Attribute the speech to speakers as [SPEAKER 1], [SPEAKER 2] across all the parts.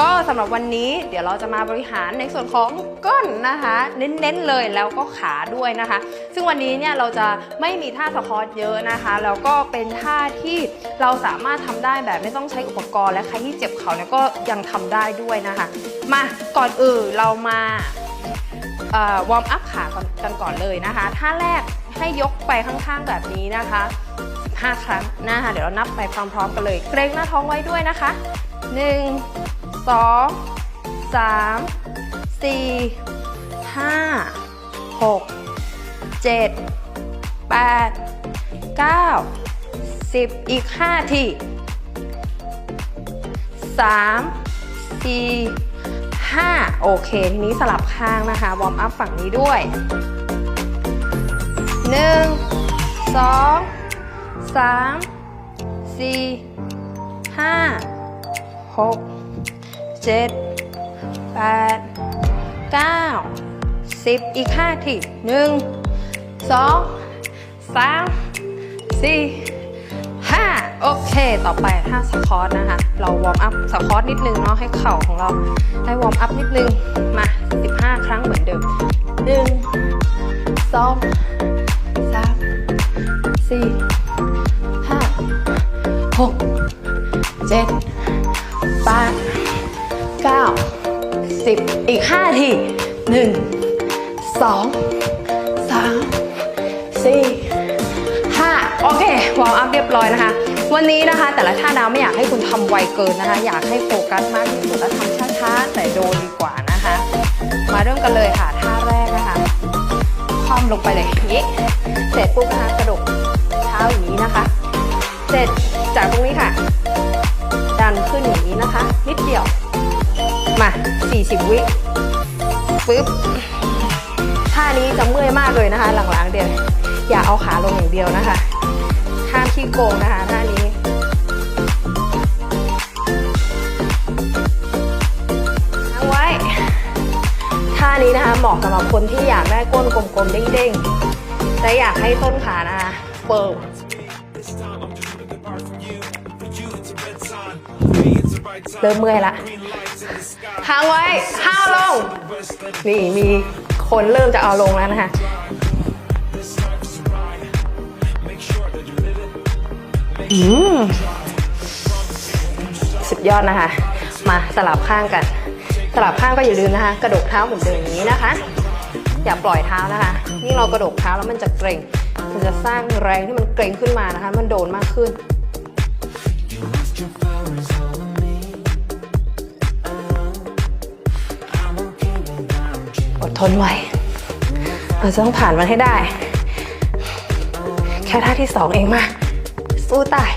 [SPEAKER 1] ก็สำหรับวันนี้เดี๋ยวเราจะมาบริหารในส่วนของก้นนะคะ เน้นๆเลยแล้วก็ขาด้วยนะคะ ซึ่งวันนี้เนี่ยเราจะไม่มีท่าสควอตเยอะนะคะแล้วก็เป็นท่าที่เราสามารถทำได้แบบไม่ต้องใช้อุปกรณ์และใครที่เจ็บเขาเนี่ยก็ยังทำได้ด้วยนะคะ มาก่อนอื่นเรามาวอร์มอัพขากันก่อนเลยนะคะท่าแรกให้ยกไปข้างๆแบบนี้นะคะ 15 ครั้งนะคะเดี๋ยวเรานับไปพร้อมๆกันเลยเกรงหน้าท้องไว้ด้วยนะคะ 1 2 3 4 5 6 7 8 9 10 อีก 5 ที 3 4 5 โอเค ทีนี้สลับข้างนะคะ วอร์มอัพฝั่งนี้ด้วย 1 2 3 4 5 6 7 8 9 10อีก5ที1 2 3 4 5โอเค ต่อไปท่าสควอตนะคะ เราวอร์มอัพสควอตนิดนึงเนาะให้เข่าของเราได้วอร์มอัพนิดนึง มา 15 ครั้งเหมือนเดิม1 2 3 4 5 6 7 8 9 10อีก5ที1 2 3 4 5โอเควอร์มอัพเรียบร้อยนะคะ วันนี้นะคะ แต่ละท่าดาวไม่อยากให้คุณทำไวเกินนะคะ อยากให้โฟกัสมากที่สุดและทำช้าๆ แต่โดนดีกว่านะคะ มาเริ่มกันเลยค่ะ ท่าแรกนะคะคว่ำลงไปเลยอย่างนี้เสร็จปุ๊บนะคะกระดกเท้าอย่างนี้นะคะ เสร็จจากตรงนี้ค่ะ ดันขึ้นอย่างนี้นะคะ นิดเดียว มา 40 วิปึ๊บท่านี้จะเมื่อยมากเลยนะคะ หลังๆเดี๋ยวอย่าเอาขาลงอย่างเดียวนะคะห้ามขี้โกงนะคะท่านี้ทั้งไว้ ท่านี้นะคะเหมาะสำหรับคนที่อยากได้ก้นกลมๆเด้งๆและอยากให้ต้นขานะคะเปิด เริ่มเมื่อยละค้างไว้ห้าลง นี่มีคนเริ่มจะเอาลงแล้วนะคะอืมสุดยอดนะคะ มาสลับข้างกัน สลับข้างก็อย่าลืมนะคะ กระดกเท้าเหมือนเดิมอย่างนี้นะคะ อย่าปล่อยเท้านะคะยิ่งเรากระดกเท้าแล้วมันจะเกร็ง มันจะสร้างแรงที่มันเกร็งขึ้นมานะคะ มันโดนมากขึ้น ทนไว้ เราจะต้องผ่านมันให้ได้ แค่ท่าที่สองเองมา สู้ตาย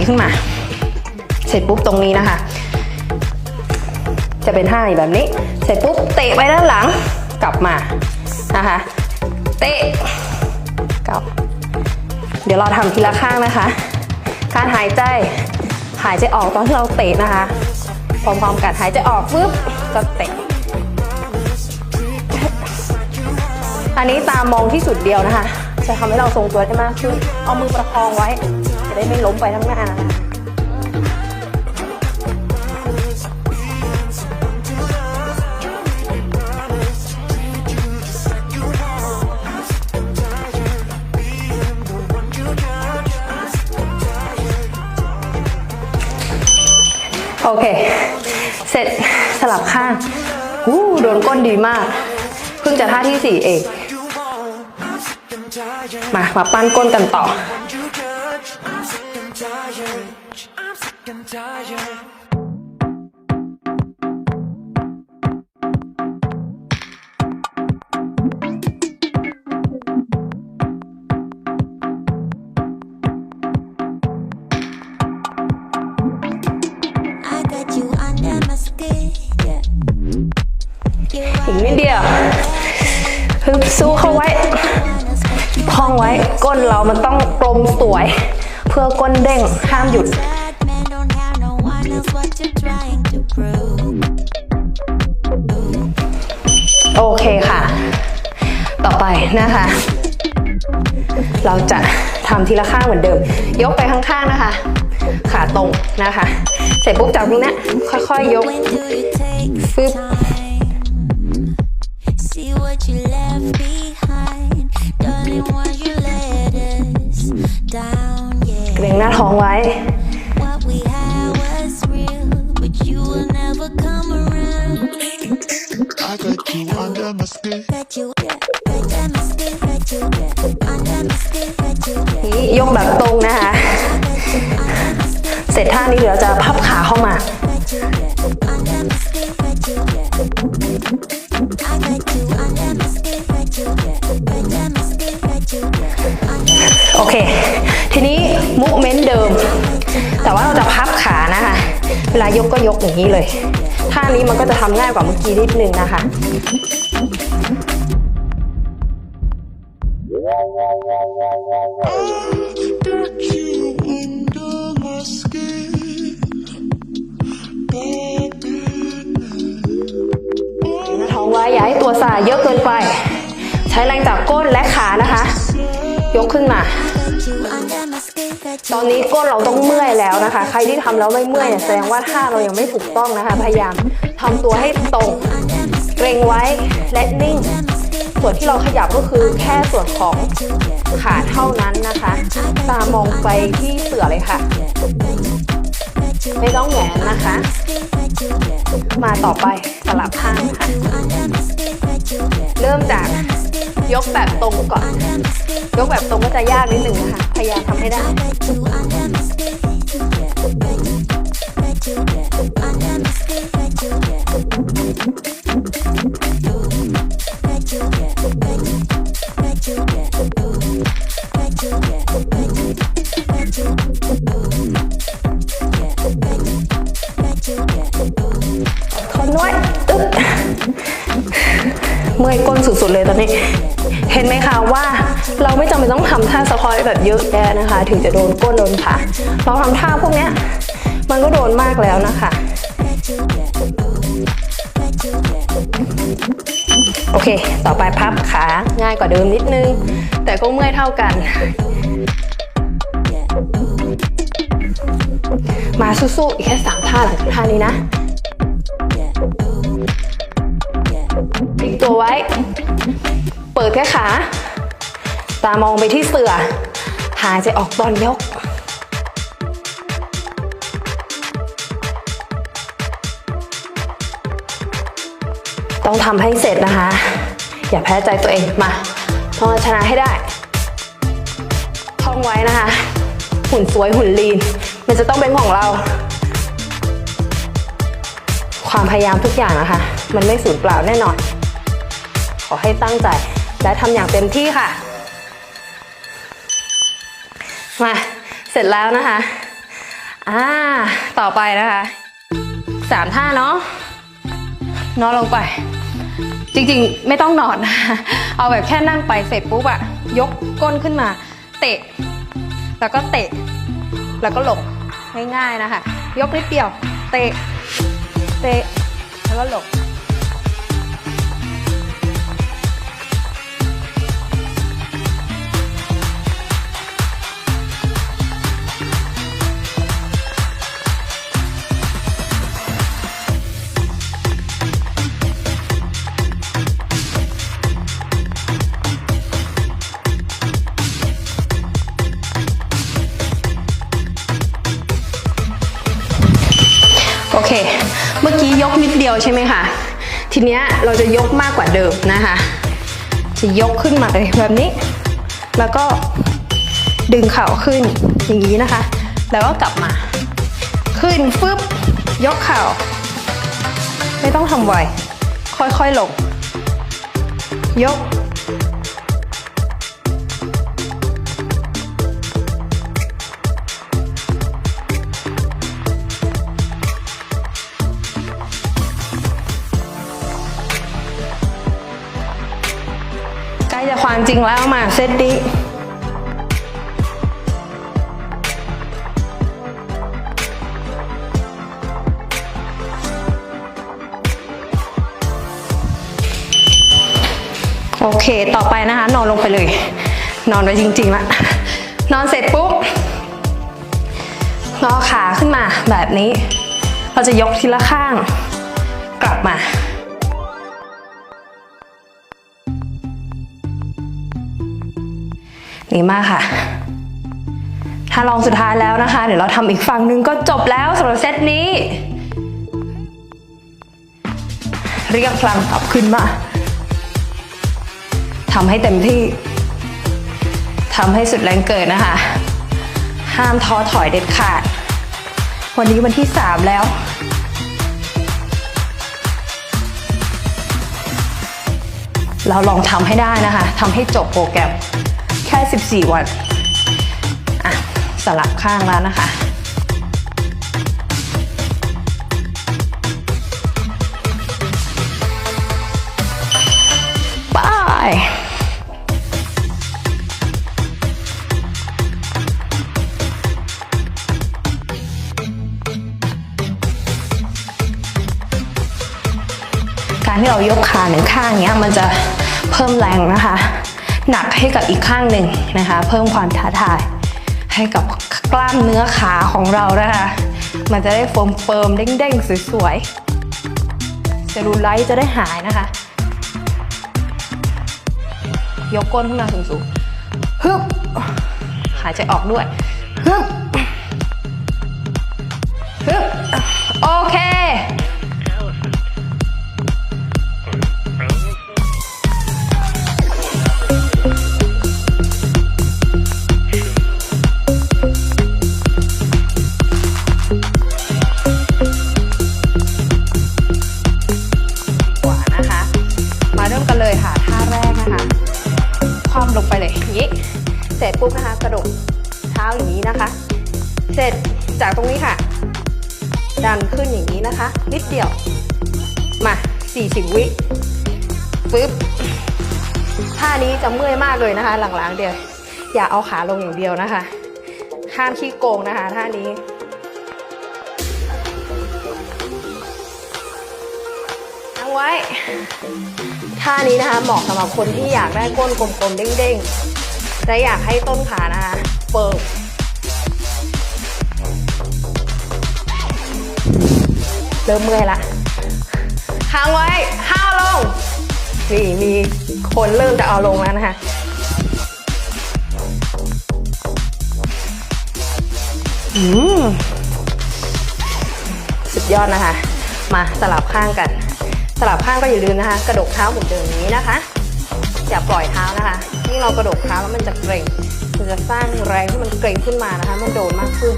[SPEAKER 1] นี้ขึ้นมา เสร็จปุ๊บตรงนี้นะคะ จะเป็นท่าแบบนี้ เสร็จปุ๊บเตะไปด้านหลังกลับมานะคะ เตะกลับ เดี๋ยวเราทำทีละข้างนะคะ การหายใจหายใจออกตอนที่เราเตะนะคะ พร้อมๆกันหายใจออกปุ๊บก็เตะอันนี้ตามมองที่สุดเดียวนะคะ จะทำให้เราทรงตัวได้มากขึ้น เอามือประคองไว้ จะได้ไม่ล้มไปทั้งหน้านะคะโอเค เสร็จสลับข้างอู้โดนก้นดีมาก เพิ่งจะท่าที่สี่เอง มา มาปั้นก้นกันต่อ
[SPEAKER 2] I got you under my skin, yeah. You
[SPEAKER 1] อีกนิดเดียวฮึบสู้เข้าไว้
[SPEAKER 2] wanna smoke you
[SPEAKER 1] พองไว้เรามันต้องกลมสวย เพื่อก้นเด้งห้ามหยุด โอเคค่ะ ต่อไปนะคะ เราจะทำทีละข้างเหมือนเดิม ยกไปข้างๆนะคะ ขาตรงนะคะ เสร็จปุ๊บจากตรงนี้ค่อยๆยก
[SPEAKER 2] When do you take
[SPEAKER 1] Flip.
[SPEAKER 2] time? See what you left behind.
[SPEAKER 1] หน้าท้องไว้
[SPEAKER 2] What we had was real, but you will never come around.
[SPEAKER 3] I got you under my skin.
[SPEAKER 2] Got you, yeah. Under my skin, got you, yeah. Under my skin, got you, yeah.
[SPEAKER 1] นี่ยกแบบตรงนะคะ เสร็จท่านี้เดี๋ยวเราจะพับขาเข้ามา แต่ว่าเราจะพับขานะคะ เวลายกก็ยกอย่างนี้เลยท่านี้มันก็จะทำง่ายกว่าเมื่อกี้นิดนึงนะคะหน้าท้องไว้อย่าให้ตัวสายเยอะเกินไป ใช้แรงจากก้นและขานะคะ ยกขึ้นมา ตอนนี้ก้นเราต้องเมื่อยแล้วนะคะ ใครที่ทำแล้วไม่เมื่อยเนี่ยแสดงว่าท่าเรายังไม่ถูกต้องนะคะ พยายามทำตัวให้ตรงเกรงไว้และนิ่ง ส่วนที่เราขยับก็คือแค่ส่วนของขาเท่านั้นนะคะ ตามองไปที่เสือเลยค่ะ ไม่ต้องแหงนนะคะ มาต่อไปสลับข้างค่ะ เริ่มจาก ยกแบบตรงก่อน ยกแบบตรงก็จะยากนิดหนึ่งนะคะ พยายามทำให้ได้ ทนว้อึ๊บเมื่อยก้นสุดๆเลยตอนนี้ เห็นไหมคะว่าเราไม่จำเป็นต้องทำท่าสควอตแบบเยอะแยะนะคะ ถึงจะโดนก้นโดนขาเราทำท่าพวกนี้มันก็โดนมากแล้วนะคะโอเค ต่อไปพับขาง่ายกว่าเดิมนิดนึง แต่ก็เมื่อยเท่ากัน มาสู้ๆอีกแค่สามท่าหลังจากท่านี้นะพลิกตัวไว้ ปิดแค่ขา ตามองไปที่เสือ หายใจออกตอนยก ต้องทำให้เสร็จนะคะ อย่าแพ้ใจตัวเองมาต้องเอาชนะให้ได้ ท่องไว้นะคะ หุ่นสวยหุ่นลีน มันจะต้องเป็นของเรา ความพยายามทุกอย่างนะคะ มันไม่สูญเปล่าแน่นอนขอให้ตั้งใจ และทำอย่างเต็มที่ค่ะ มาเสร็จแล้วนะคะ อ่า ต่อไปนะคะสามท่าเนาะนอนลงไป จริงๆ ไม่ต้องนอนนะเอาแบบแค่นั่งไปเสร็จปุ๊บอะยกก้นขึ้นมา เตะ แล้วก็เตะ แล้วก็หลงง่ายๆนะคะ ยกนิดเดียว เตะ เตะ แล้วก็หลง ยกนิดเดียวใช่ไหมคะ ทีเนี้ยเราจะยกมากกว่าเดิมนะคะ จะยกขึ้นมาเลยแบบนี้ แล้วก็ดึงเข่าขึ้นอย่างนี้นะคะ แล้วก็กลับมา ขึ้นฟึบยกเข่า ไม่ต้องทำไวค่อยๆลงยก ความจริงแล้วมาเซตดิโอเค ต่อไปนะคะ นอนลงไปเลย นอนไปจริงๆละนอนเสร็จปุ๊บงอขาขึ้นมาแบบนี้ เราจะยกทีละข้าง กลับมา ดีมากค่ะ ถ้าลองสุดท้ายแล้วนะคะ เดี๋ยวเราทำอีกฝั่งหนึ่งก็จบแล้วสำหรับเซตนี้ เรียกพลังกลับขึ้นมาทำให้เต็มที่ทำให้สุดแรงเกิดนะคะ ห้ามท้อถอยเด็ดขาด วันนี้วันที่ 3 แล้ว เราลองทำให้ได้นะคะทำให้จบโปรแกรม แค่ 14 วัน อะ สลับข้างแล้วนะคะบายการที่เรายกขาหนึ่งข้างเนี้ย มันจะเพิ่มแรงนะคะ หนักให้กับอีกข้างหนึ่งนะคะ เพิ่มความท้าทาย ให้กับกล้ามเนื้อขาของเรานะคะ มันจะได้เฟิร์มเฟิร์มเด้งๆ สวยๆเซลลูไลท์จะได้หายนะคะ ยกก้นขึ้นมาสูงๆฮึบหายใจออกด้วยฮึบฮึบโอเค เสร็จปุ๊บนะคะกระดดเท้าอย่างนี้นะคะ เสร็จจากตรงนี้ค่ะ ดันขึ้นอย่างนี้นะคะ นิดเดียว มา 40 วิปึ๊บท่านี้จะเมื่อยมากเลยนะคะ หลังๆเดียว อย่าเอาขาลงอย่างเดียวนะคะ ห้ามขี้โกงนะคะท่านี้ตั้งไว้ ท่านี้นะคะเหมาะสำหรับคนที่อยากได้ก้นกลมๆเด้งๆ และอยากให้ต้นขานะคะเปิดเริ่มเมื่อยละค้างไว้ห้าวลงนี่มีคนเริ่มจะเอาลงแล้วนะคะอืมสุดยอดนะคะ มาสลับข้างกัน สลับข้างก็อย่าลืมนะคะ กระดกเท้าเหมือนเดิมนี้นะคะ อย่าปล่อยเท้านะคะ ยิ่งเรากระดกเท้าแล้วมันจะเกร็งมันจะสร้างแรงที่มันเกร็งขึ้นมานะคะ มันโดนมากขึ้น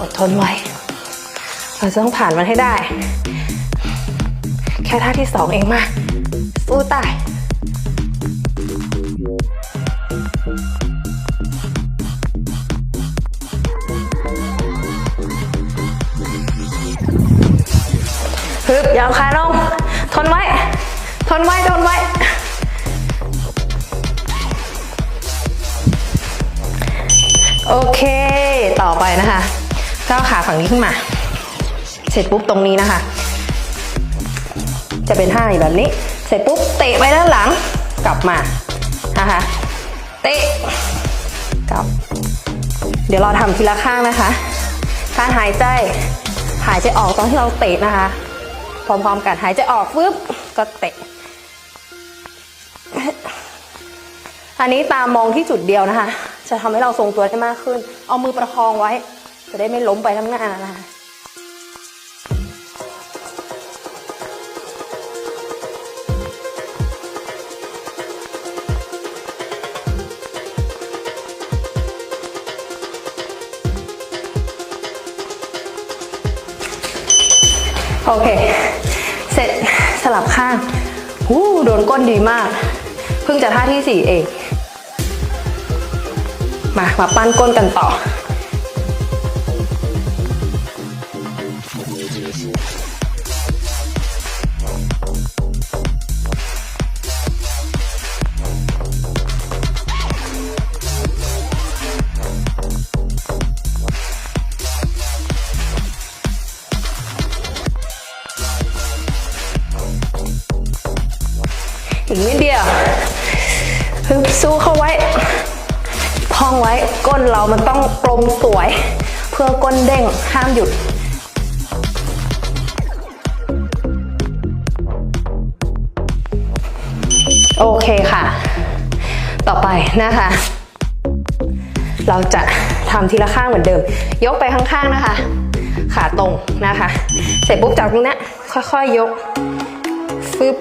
[SPEAKER 1] อดทนไว้ เราจะต้องผ่านมันให้ได้ แค่ท่าที่สองเองมาสู้ตาย ยวขาลง ทนไว้ ทนไว้ ทนไว้ โอเค ต่อไปนะคะก้าวขาฝั่งนี้ขึ้นมา เสร็จปุ๊บตรงนี้นะคะ จะเป็นท่าอย่างแบบนี้ เสร็จปุ๊บเตะไปด้านหลัง กลับมานะคะเตะกลับ เดี๋ยวเราทำทีละข้างนะคะ การหายใจหายใจออกตอนที่เราเตะนะคะ พร้อมๆกันหายใจออกปุ๊บก็เตะ อันนี้ตามมองที่จุดเดียวนะคะ จะทำให้เราทรงตัวได้มากขึ้น เอามือประคองไว้ จะได้ไม่ล้มไปข้างหน้านะคะ โอเค เสร็จสลับข้างหูโดนก้นดีมาก เพิ่งจะท่าที่สี่เอง มา มาปั้นก้นกันต่อ ซูเข้าไว้พองไว้ก้นเรามันต้องกลมสวย เพื่อก้นเด้งห้ามหยุดโอเคค่ะ ต่อไปนะคะ เราจะทำทีละข้างเหมือนเดิม ยกไปข้างๆนะคะ ขาตรงนะคะ เสร็จปุ๊บจากตรงนี้ค่อยๆยกฟึบ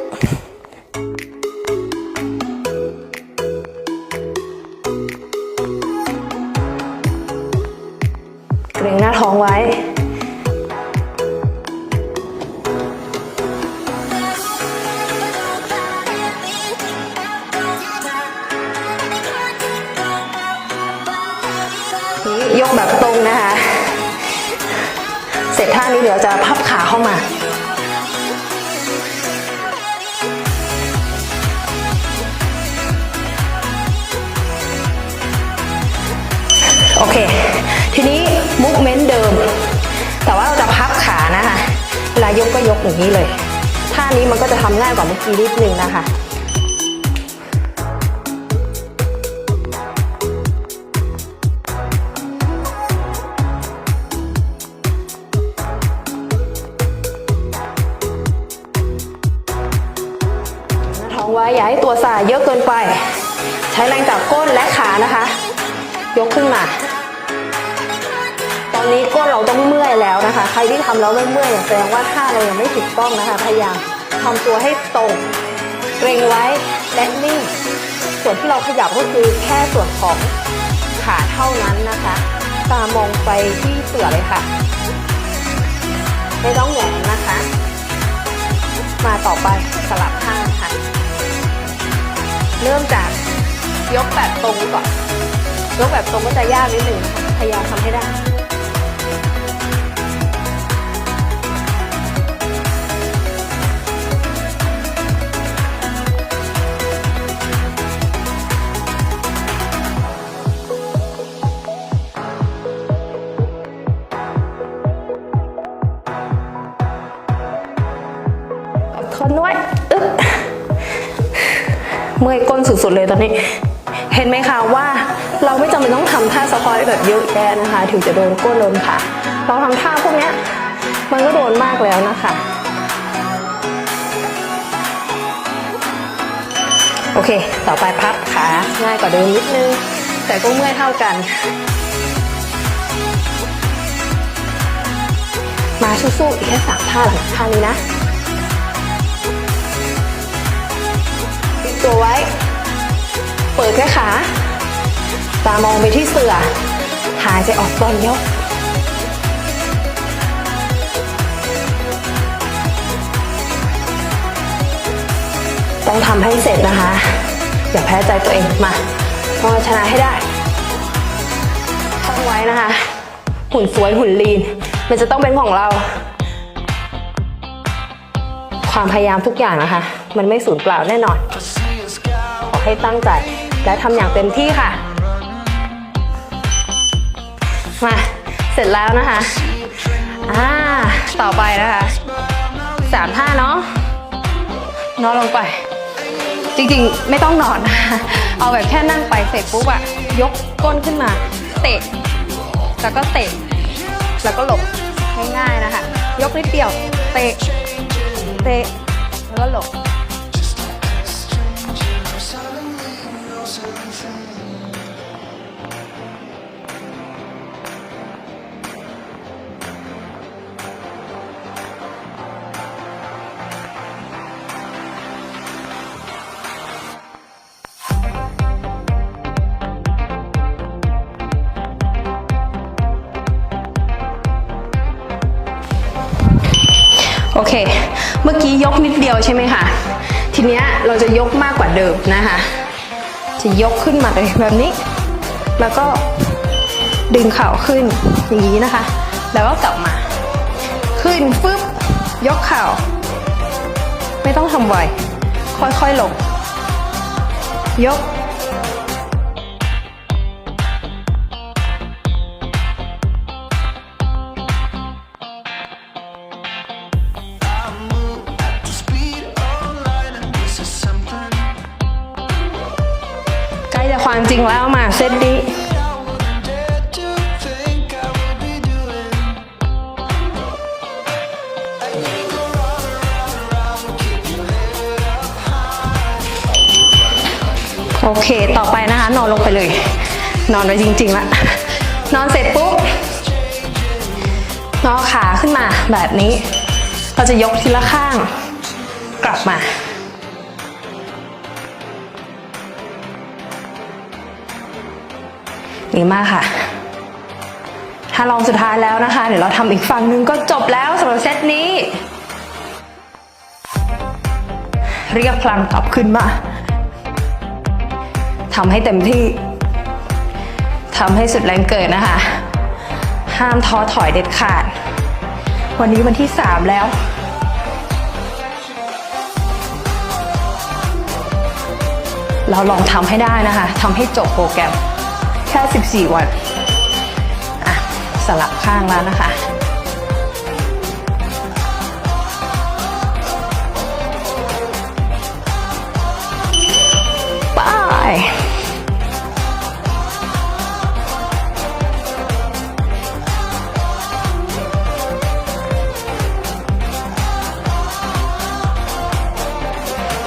[SPEAKER 1] ยกแบบตรงนะคะ เสร็จท่านี้เดี๋ยวจะพับขาเข้ามาโอเค ทีนี้มุกเมนต์เดิม แต่ว่าเราจะพับขานะคะเวลายกก็ยกอย่างนี้เลย ท่านี้มันก็จะทำง่ายกว่าเมื่อกี้นิดนึงนะคะ นไป ใช้แรงจากก้นและขานะคะ ยกขึ้นมา ตอนนี้ก้นเราต้องเมื่อยแล้วนะคะ ใครที่ทำแล้วไม่เมื่อยแสดงว่าท่าเรายังไม่ถูกต้องนะคะ พยายามทำตัวให้ตรงเกรงไว้และนิ่ง ส่วนที่เราขยับก็คือแค่ส่วนของขาเท่านั้นนะคะ ตามองไปที่เสือเลยค่ะ ไม่ต้องแหงนนะคะ มาต่อไปสลับข้างค่ะ เริ่มจากยกแบบตรงก่อนยกแบบตรงก็จะยากนิดหนึ่งพยายามทำให้ได้ทนไว้อึ๊บ เมื่อยก้นสุดๆเลยตอนนี้ เห็นไหมคะว่าเราไม่จำเป็นต้องทำท่าสควอตแบบเยอะแยะนะคะ ถึงจะโดนก้นโดนขาเราทำท่าพวกนี้มันก็โดนมากแล้วนะคะ โอเค ต่อไปพับขาง่ายกว่าเดิมนิดนึง แต่ก็เมื่อยเท่ากัน มาสู้ๆอีกแค่สามท่าหลังท่านี้นะ ตัวไว้ เปิดแค่ขา ตามองไปที่เสือ หายใจออกตอนยกต้องทำให้เสร็จนะคะ อย่าแพ้ใจตัวเองมาต้องเอาชนะให้ได้ตั้งไว้นะคะ หุ่นสวยหุ่นลีน มันจะต้องเป็นของเรา ความพยายามทุกอย่างนะคะ มันไม่สูญเปล่าแน่นอน ให้ตั้งใจ และทำอย่างเต็มที่ค่ะ มาเสร็จแล้วนะคะ อ่า ต่อไปนะคะสามท่าเนาะ นอนลงไป จริงๆ ไม่ต้องนอนนะเอาแบบแค่นั่งไปเสร็จปุ๊บอะยกก้นขึ้นมา เตะ แล้วก็เตะ แล้วก็หลบง่ายๆนะคะ ยกนิดเดียว เตะ เตะ แล้วก็หลบ เมื่อกี้ยกนิดเดียวใช่ไหมคะ ทีเนี้ยเราจะยกมากกว่าเดิมนะคะ จะยกขึ้นมาเลยแบบนี้ แล้วก็ดึงเข่าขึ้นอย่างนี้นะคะ แล้วก็กลับมา ขึ้นฟึบยกเข่า ไม่ต้องทำไวค่อยๆลงยก ริง ๆ แล้วมาเซตนี้โอเค ต่อไปนะคะ นอนลงไปเลย นอนไว้จริงๆละนอนเสร็จปุ๊บงอขาขึ้นมาแบบนี้ เราจะยกทีละข้าง กลับมา ดีมากค่ะ ถ้าลองสุดท้ายแล้วนะคะ เดี๋ยวเราทำอีกฝั่งหนึ่งก็จบแล้วสำหรับเซตนี้ เรียกพลังกลับขึ้นมาทำให้เต็มที่ทำให้สุดแรงเกิดนะคะ ห้ามท้อถอยเด็ดขาด วันนี้วันที่ 3 แล้วเราลองทำให้ได้นะคะ ทำให้จบโปรแกรม ค่ 14 วัน อะ สลับข้างแล้วนะคะ ไป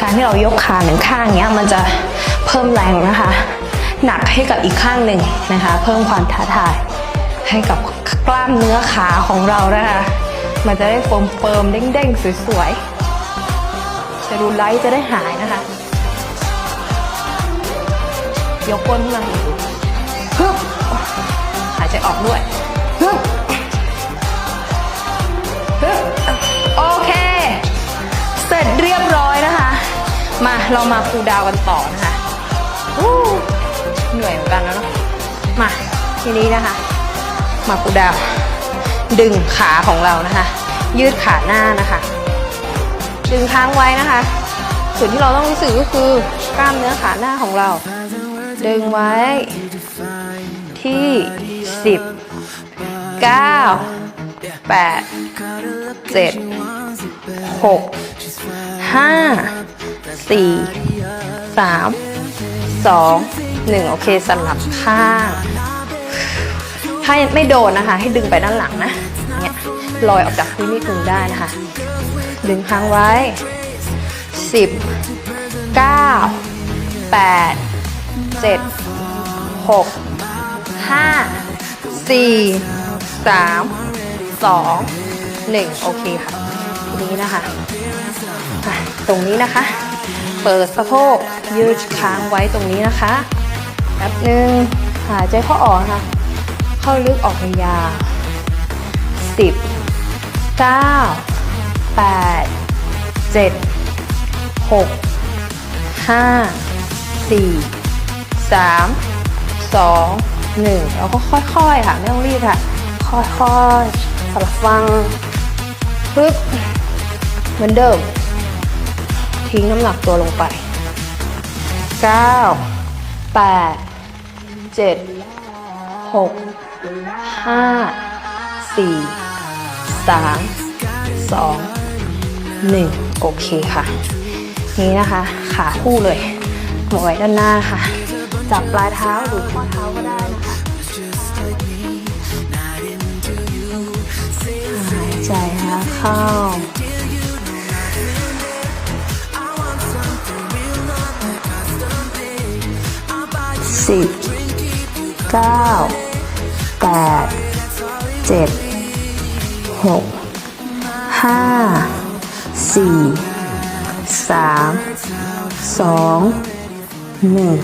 [SPEAKER 1] การที่เรายกขาหนึ่งข้างเนี้ย มันจะเพิ่มแรงนะคะ หนักให้กับอีกข้างหนึ่งนะคะ เพิ่มความท้าทายให้กับกล้ามเนื้อขาของเรานะคะ มันจะได้เฟิร์มเฟิร์มๆเด้งๆ สวยๆเซลลูไลท์จะได้หายนะคะ ยกก้นขึ้นมาฮึบหายใจออกด้วยฮึบฮึบโอเค เสร็จเรียบร้อยนะคะ มาเรามาคูลดาวกันต่อนะคะ เหนื่อยเหมือนกันแล้วเนาะมาทีนี้นะคะ มาคูดาว ดึงขาของเรานะคะ ยืดขาหน้านะคะ ดึงค้างไว้นะคะส่วนที่เราต้องรู้สึกก็คือกล้ามเนื้อขาหน้าของเรา ดึงไว้ที่ 10 9 8 7 6ห้าสี่สามสอง หนึ่งโอเคสลับข้างถ้าไม่โดนนะคะ ให้ดึงไปด้านหลังนะเนี่ยลอยออกจากพื้นนิดนึงได้นะคะ ดึงค้างไว้สิบเก้าแปดเจ็ดหกห้าสี่สามสองหนึ่งโอเคค่ะ ทีนี้นะคะตรงนี้นะคะ เปิดสะโพกยืดค้างไว้ตรงนี้นะคะ แป๊บหนึ่งหายใจเข้าออกนะคะเข้าลึกออกยาวสิบเก้าแปดเจ็ดหกห้าสี่สามสองหนึ่งแล้วก็ค่อยๆค่ะไม่ต้องรีบค่ะ ค่อยๆสลับฟังปึ๊บเหมือนเดิม ทิ้งน้ำหนักตัวลงไปเก้า 9 8 7 6 5 4 3 2 1โอเคค่ะ นี่นะคะ ขาคู่เลยมาไว้ด้านหน้าค่ะ จับปลายเท้าหรือข้อเท้าก็ได้นะคะหายใจเข้า เก้าแปดเจ็ดหกห้าสี่สามสองหนึ่ง